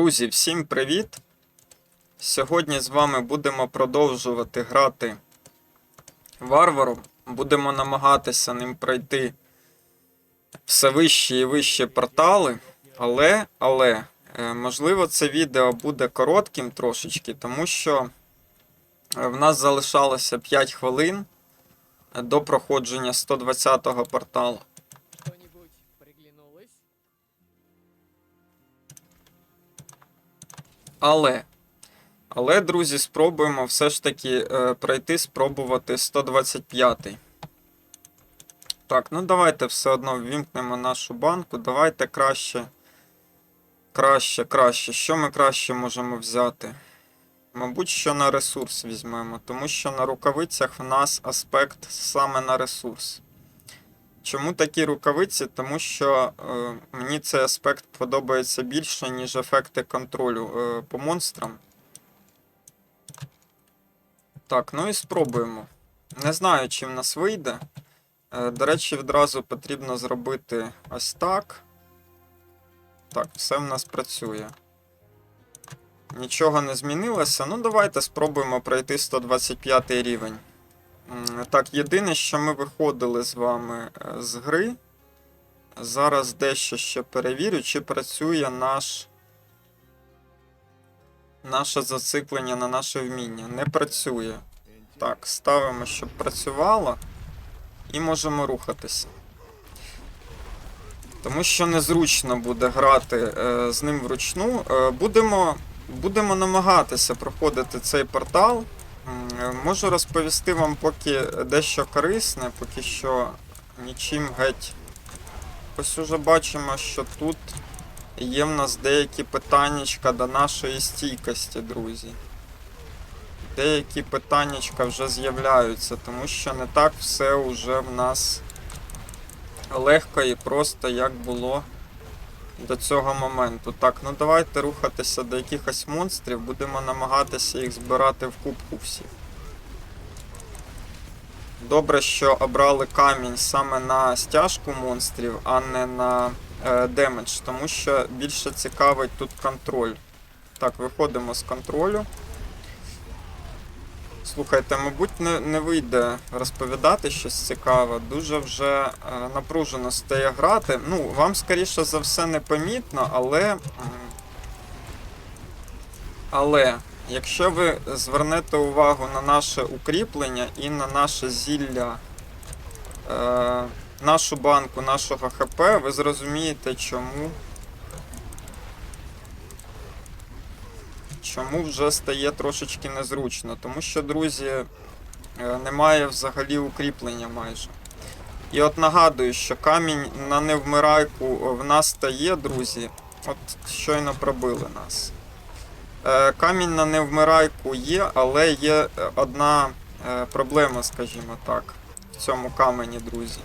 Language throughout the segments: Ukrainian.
Друзі, всім привіт! Сьогодні з вами будемо продовжувати грати варваром. Будемо намагатися ним пройти все вищі і вищі портали. Але, але, е, можливо, це відео буде коротким трошечки, тому що е, в нас залишалося 5 хвилин до проходження 120-го порталу. Але, але, друзі, спробуємо все ж таки е, пройти, спробувати 125-й. Так, ну давайте все одно ввімкнемо нашу банку. Давайте краще. Краще, краще. Що ми краще можемо взяти? Мабуть, що на ресурс візьмемо, тому що на рукавицях в нас аспект саме на ресурс. Чому такі рукавиці? Тому що е, мені цей аспект подобається більше, ніж ефекти контролю е, по монстрам. Так, ну і спробуємо. Не знаю, чи в нас вийде. Е, до речі, відразу потрібно зробити ось так. Так, все в нас працює. Нічого не змінилося. Ну, давайте спробуємо пройти 125 рівень. Так, єдине, що ми виходили з вами е, з гри. Зараз дещо ще перевірю, чи працює наш. Наше зациклення на наше вміння. Не працює. Так, ставимо, щоб працювало. І можемо рухатися. Тому що незручно буде грати е, з ним вручну. Е, будемо, будемо намагатися проходити цей портал. Можу розповісти вам поки дещо корисне, поки що нічим геть. Ось уже бачимо, що тут є в нас деякі питаннячка до нашої стійкості, друзі. Деякі питаннячка вже з'являються, тому що не так все вже в нас легко і просто як було до цього моменту. Так, ну давайте рухатися до якихось монстрів, будемо намагатися їх збирати в кубку всіх. Добре, що обрали камінь саме на стяжку монстрів, а не на е, демедж, тому що більше цікавить тут контроль. Так, виходимо з контролю. Слухайте, мабуть, не, не вийде розповідати щось цікаве. Дуже вже е, напружено стає грати. Ну, вам, скоріше за все, непомітно, але. Але, якщо ви звернете увагу на наше укріплення і на наше зілля, е, нашу банку нашого ХП, ви зрозумієте, чому. Чому вже стає трошечки незручно? Тому що, друзі, е, немає взагалі укріплення майже. І от нагадую, що камінь на невмирайку в нас стає, друзі. От щойно пробили нас. Е, Камінь на невмирайку є, але є е, одна е, проблема, скажімо так, в цьому камені, друзі.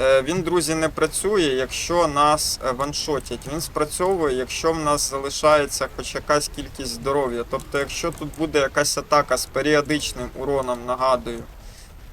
Е, Він, друзі, не працює, якщо нас е, ваншотять. Він спрацьовує, якщо в нас залишається хоч якась кількість здоров'я. Тобто, якщо тут буде якась атака з періодичним уроном, нагадую.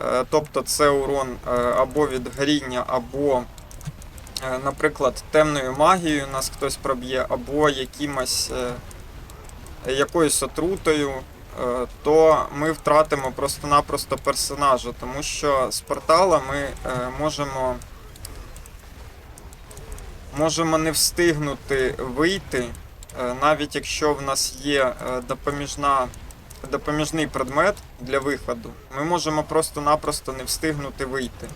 е, Тобто це урон або від горіння, або, наприклад, темною магією нас хтось проб'є, або якимось, якоюсь отрутою, то ми втратимо просто-напросто персонажа, тому що з портала ми е, можемо, можемо не встигнути вийти, е, навіть якщо в нас є е, допоміжна, допоміжний предмет для виходу, ми можемо просто-напросто не встигнути вийти.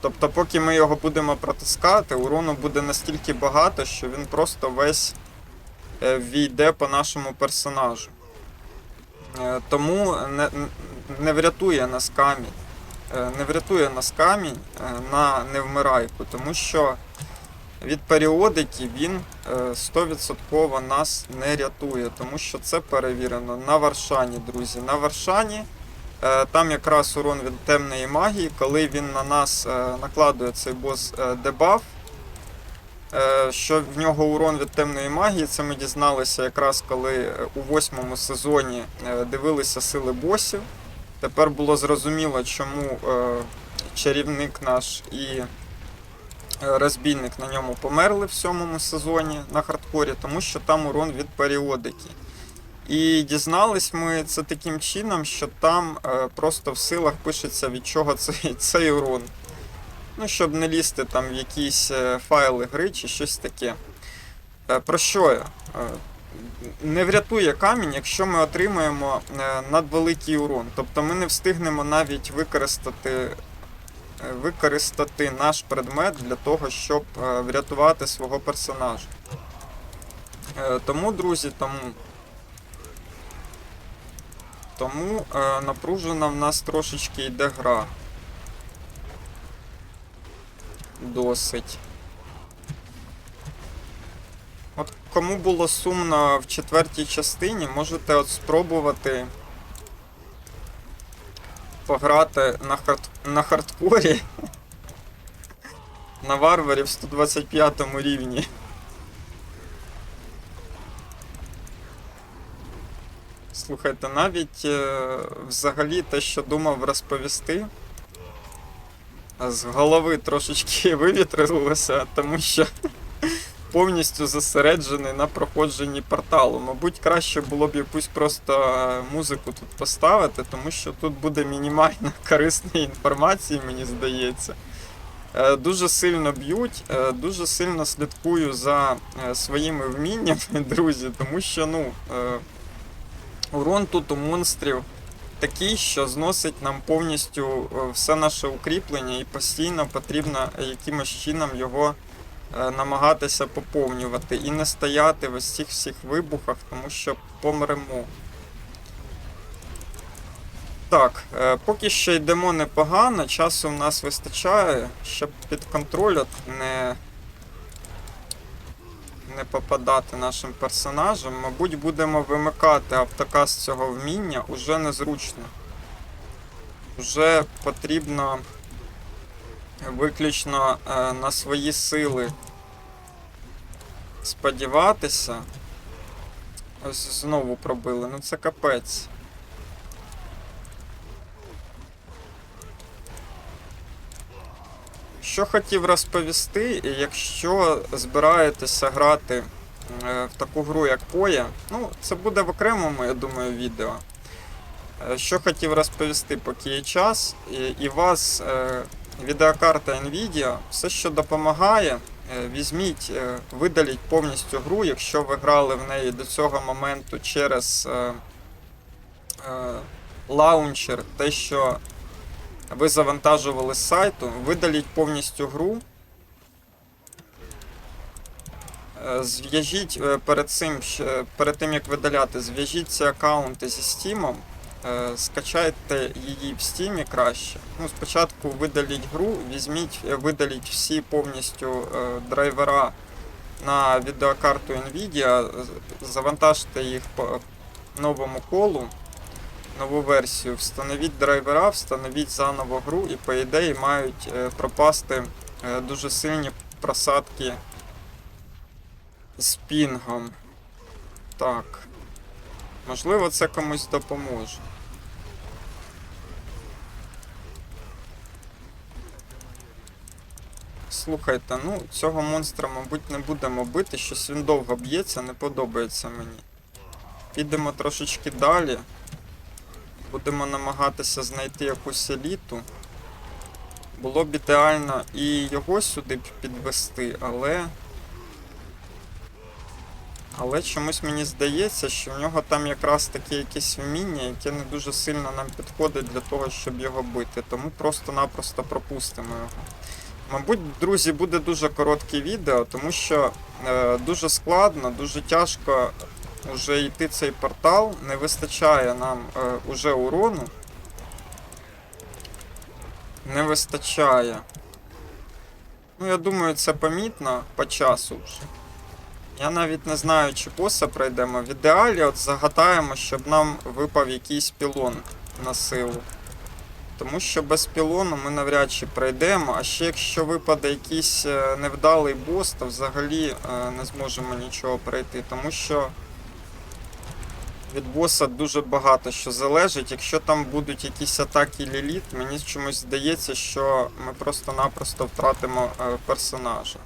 Тобто, поки ми його будемо протискати, урону буде настільки багато, що він просто весь е, війде по нашому персонажу. Е, Тому не, не врятує нас камінь. Е, Не врятує нас камінь е, на невмирайку, тому що від періодики він е, 100% нас не рятує, тому що це перевірено на Варшані, друзі. На Варшані там якраз урон від темної магії, коли він на нас накладує цей бос дебаф, Що в нього урон від темної магії, це ми дізналися якраз коли е, у восьмому сезоні е, дивилися сили босів. Тепер було зрозуміло, чому е, чарівник наш і е, розбійник на ньому померли в сьомому сезоні на хардкорі, тому що там урон від періодики. І дізнались ми це таким чином, що там е, просто в силах пишеться від чого цей, цей урон. Ну, щоб не лізти там в якісь е, файли гри чи щось таке. Е, Про що я? Е, Не врятує камінь, якщо ми отримаємо надвеликий урон. Тобто ми не встигнемо навіть використати, використати наш предмет для того, щоб врятувати свого персонажа. Тому, друзі, тому. Тому напружена в нас трошечки йде гра. Досить. От кому було сумно в четвертій частині, можете от спробувати пограти на, хард... на хардкорі на варварі в 125 рівні. Слухайте, навіть е, взагалі те, що думав розповісти, з голови трошечки вивітрилося, тому що повністю зосереджений на проходженні порталу. Мабуть, краще було б якусь просто е, музику тут поставити, тому що тут буде мінімально корисної інформації, мені здається. Е, Дуже сильно б'ють, е, дуже сильно слідкую за своїми вміннями, друзі, тому що ну, урон тут у монстрів такий, що зносить нам повністю е, все наше укріплення і постійно потрібно якимось чином його е, намагатися поповнювати і не стояти в ось цих всіх вибухах, тому що помремо. Так, е, поки що йдемо непогано, часу в нас вистачає, щоб під контроль не, не попадати нашим персонажам. Мабуть, будемо вимикати автоказ цього вміння уже незручно. Вже потрібно виключно е, на свої сили сподіватися. Ось знову пробили. Ну це капець. Що хотів розповісти, якщо збираєтеся грати е, в таку гру, як Поя, ну, це буде в окремому, я думаю, відео. Е, Що хотів розповісти, поки є час, і, і вас е, відеокарта Nvidia, все, що допомагає, е, візьміть, е, видаліть повністю гру, якщо ви грали в неї до цього моменту через е, е, лаунчер, те, що ви завантажували з сайту, видаліть повністю гру. Е, Зв'яжіть е, перед цим, перед тим як видаляти, зв'яжіть ці аккаунти зі Steam, е, скачайте її в Steam краще. Ну, спочатку видаліть гру, візьміть, видаліть всі повністю драйвера на відеокарту Nvidia, завантажте їх по новому колу нову версію, встановіть драйвера, встановіть заново гру і, по ідеї, мають е, пропасти е, дуже сильні просадки з пінгом. Так. Можливо, це комусь допоможе. Слухайте, ну цього монстра, мабуть, не будемо бити, щось він довго б'ється, не подобається мені. Підемо трошечки далі. Будемо намагатися знайти якусь еліту. Було б ідеально і його сюди підвести, але. Але чомусь мені здається, що в нього там якраз таке якесь вміння, яке не дуже сильно нам підходить для того, щоб його бити. Тому просто-напросто пропустимо його. Мабуть, друзі, буде дуже коротке відео, тому що е, дуже складно, дуже тяжко уже йти цей портал, не вистачає нам е, уже урону. Не вистачає. Ну, я думаю, це помітно по часу вже. Я навіть не знаю, чи боса пройдемо. В ідеалі от загадаємо, щоб нам випав якийсь пілон на силу. Тому що без пілону ми навряд чи пройдемо, а ще якщо випаде якийсь е, невдалий бос, то взагалі е, не зможемо нічого пройти, тому що від боса дуже багато що залежить. Якщо там будуть якісь атаки ліліт, мені чомусь здається, що ми просто-напросто втратимо е, персонажа.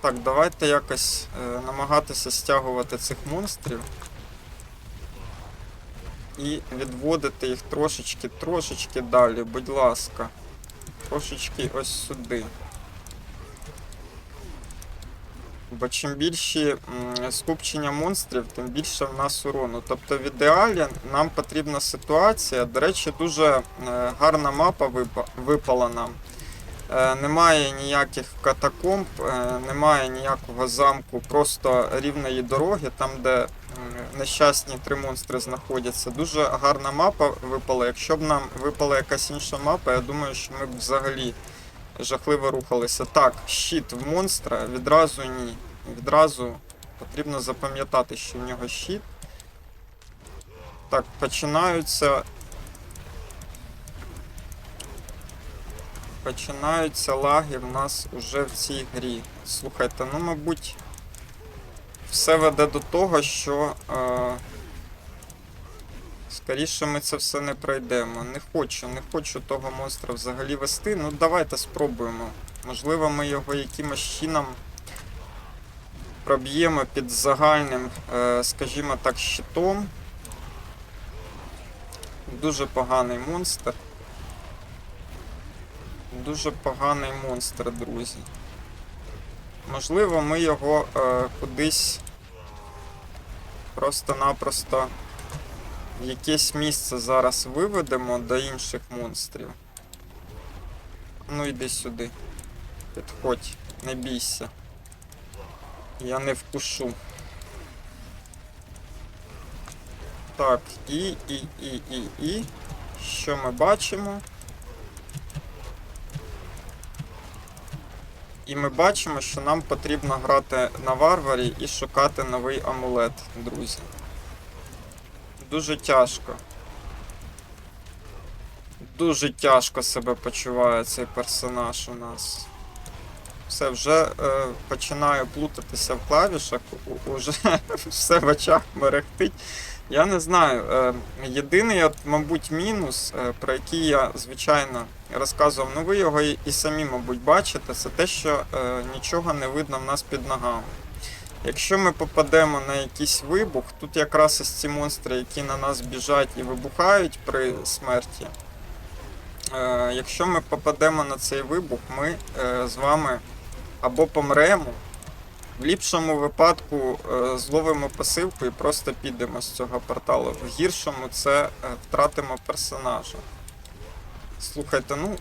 Так, давайте якось е, намагатися стягувати цих монстрів. І відводити їх трошечки, трошечки далі, будь ласка. Трошечки ось сюди. Бо чим більші скупчення монстрів, тим більше в нас урону. Тобто в ідеалі нам потрібна ситуація. До речі, дуже е, гарна мапа випала нам. Е, Немає ніяких катакомб, е, немає ніякого замку, просто рівної дороги, там, де нещасні три монстри знаходяться. Дуже гарна мапа випала. Якщо б нам випала якась інша мапа, я думаю, що ми б взагалі жахливо рухалися. Так, щит в монстра відразу ні. Відразу потрібно запам'ятати, що в нього щит. Так, починаються. Починаються лаги в нас уже в цій грі. Слухайте, ну мабуть, все веде до того, що. Е... Скоріше ми це все не пройдемо. Не хочу, не хочу того монстра взагалі вести. Ну давайте спробуємо. Можливо, ми його якимось чином проб'ємо під загальним, е, скажімо так, щитом. Дуже поганий монстр. Дуже поганий монстр, друзі. Можливо, ми його е, кудись просто-напросто якесь місце зараз виведемо до інших монстрів. Ну йди сюди. Підходь, не бійся. Я не вкушу. Так, і, і, і, і, і. Що ми бачимо? І ми бачимо, що нам потрібно грати на варварі і шукати новий амулет, друзі. Дуже тяжко. Дуже тяжко себе почуває цей персонаж у нас. Все, вже е, починаю плутатися в клавішах, уже все в очах мерехтить. Я не знаю. Е, єдиний, от, мабуть, мінус, е, про який я, звичайно, розказував, ну ви його і, і самі, мабуть, бачите, це те, що е, нічого не видно в нас під ногами. Якщо ми попадемо на якийсь вибух, тут якраз ось ці монстри, які на нас біжать і вибухають при смерті. Е, якщо ми попадемо на цей вибух, ми е, з вами або помремо, в ліпшому випадку е, зловимо пасивку і просто підемо з цього порталу. В гіршому це е, втратимо персонажа. Слухайте, ну.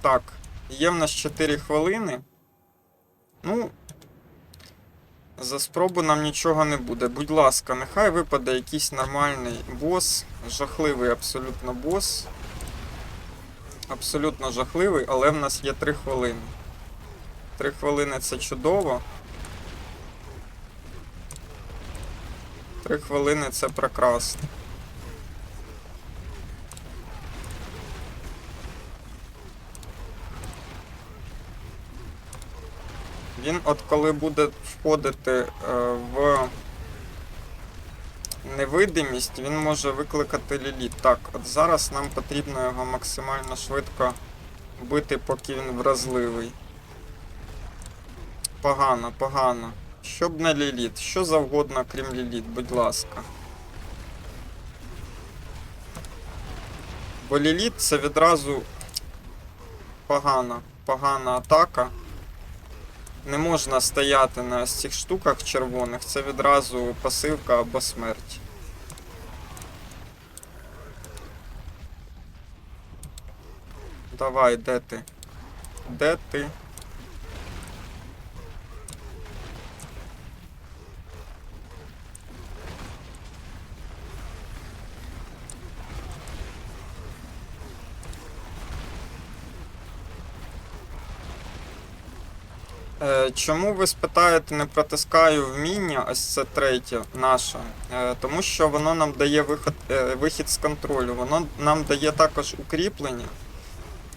Так, є в нас 4 хвилини. Ну, за спробу нам нічого не буде. Будь ласка, нехай випаде якийсь нормальний бос. Жахливий абсолютно бос. Абсолютно жахливий, але в нас є 3 хвилини. 3 хвилини це чудово. 3 хвилини це прекрасно. Він, от коли буде входити е, в невидимість, він може викликати ліліт. Так, от зараз нам потрібно його максимально швидко бити, поки він вразливий. Погано, погано. Щоб не ліліт, що завгодно, крім ліліт, будь ласка. Бо ліліт це відразу погана, погана атака. Не можна стояти на цих штуках червоних, це відразу пасивка або смерть. Давай, де ти? Де ти? Чому ви спитаєте, не протискаю вміння, ось це третє наше, Е, тому що воно нам дає виход, е, вихід з контролю, воно нам дає також укріплення,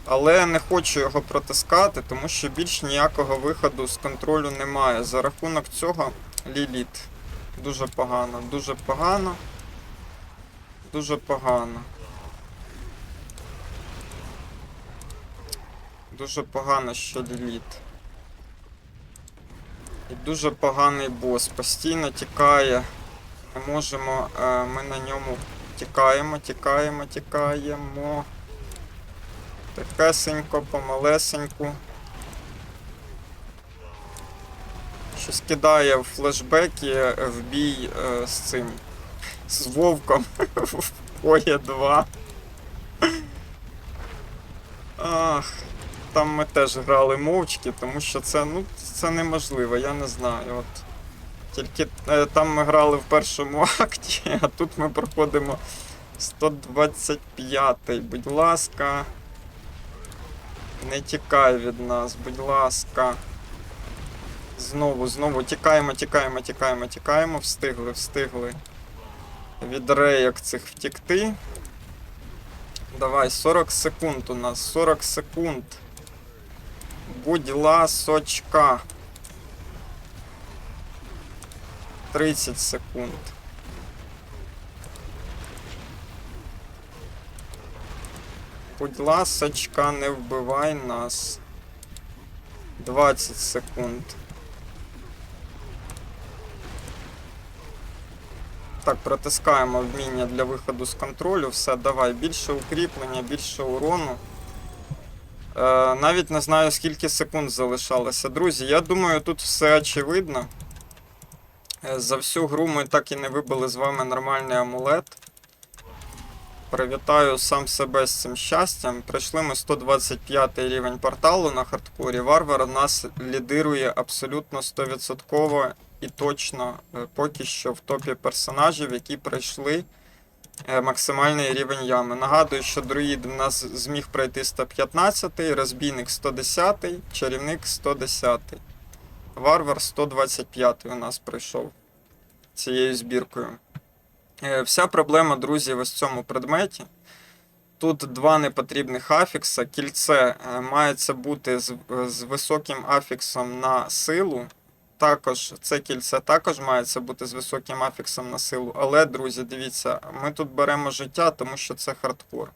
але не хочу його протискати, тому що більш ніякого виходу з контролю немає. За рахунок цього Ліліт. Дуже погано, дуже погано. Дуже погано. Дуже погано, що ліліт. І дуже поганий бос. Постійно тікає. Ми можемо. е, Ми на ньому тікаємо, тікаємо, тікаємо. Тихесенько, помалесеньку. Щось кидає в флешбеки е, в бій е, з цим. З вовком в Поє 2. Ах, там ми теж грали мовчки, тому що це, ну, це неможливо, я не знаю. От. Тільки е, там ми грали в першому акті, а тут ми проходимо 125-й. Будь ласка. Не тікай від нас, будь ласка. Знову, знову тікаємо, тікаємо, тікаємо, тікаємо. Встигли, встигли. Від рейок цих втікти. Давай, 40 секунд у нас, 40 секунд. Будь ласочка. 30 секунд. Будь ласочка, не вбивай нас. 20 секунд. Так, протискаємо вміння для виходу з контролю. Все, давай. Більше укріплення, більше урону. Е, навіть не знаю, скільки секунд залишалося. Друзі, я думаю, тут все очевидно. Е, За всю гру ми так і не вибили з вами нормальний амулет. Привітаю сам себе з цим щастям. Прийшли ми 125 рівень порталу на хардкорі. Варвар нас лідирує абсолютно 100% і точно е, поки що в топі персонажів, які пройшли е, максимальний рівень ями. Нагадую, що друїд в нас зміг пройти 115, розбійник 110, чарівник 110. Варвар 125 у нас пройшов цією збіркою. Е, Вся проблема, друзі, в цьому предметі. Тут два непотрібних афікса. Кільце е, мається бути з, з високим афіксом на силу. Також це кільце також мається бути з високим афіксом на силу. Але, друзі, дивіться, ми тут беремо життя, тому що це хардкор.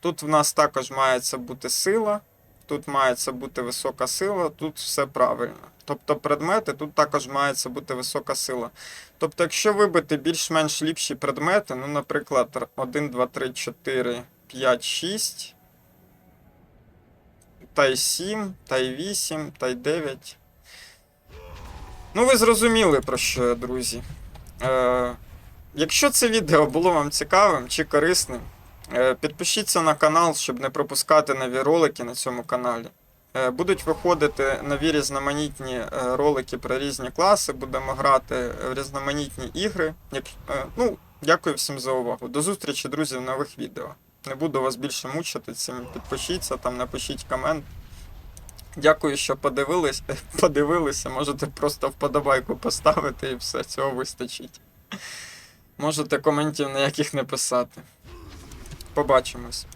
Тут в нас також мається бути сила, тут мається бути висока сила, тут все правильно. Тобто предмети, тут також мається бути висока сила. Тобто, якщо вибити більш-менш ліпші предмети, ну, наприклад, 1, 2, 3, 4, 5, 6, та й 7, та й 8, та й 9. Ну, ви зрозуміли про що, друзі. Е, якщо це відео було вам цікавим чи корисним, е, підпишіться на канал, щоб не пропускати нові ролики на цьому каналі. Е, Будуть виходити нові різноманітні е, ролики про різні класи. Будемо грати в різноманітні ігри. Е, ну, дякую всім за увагу. До зустрічі, друзі, в нових відео. Не буду вас більше мучити цим. Підпишіться там, напишіть комент. Дякую, що подивились, подивилися. Можете просто вподобайку поставити і все, цього вистачить. Можете коментів ніяких не писати. Побачимось.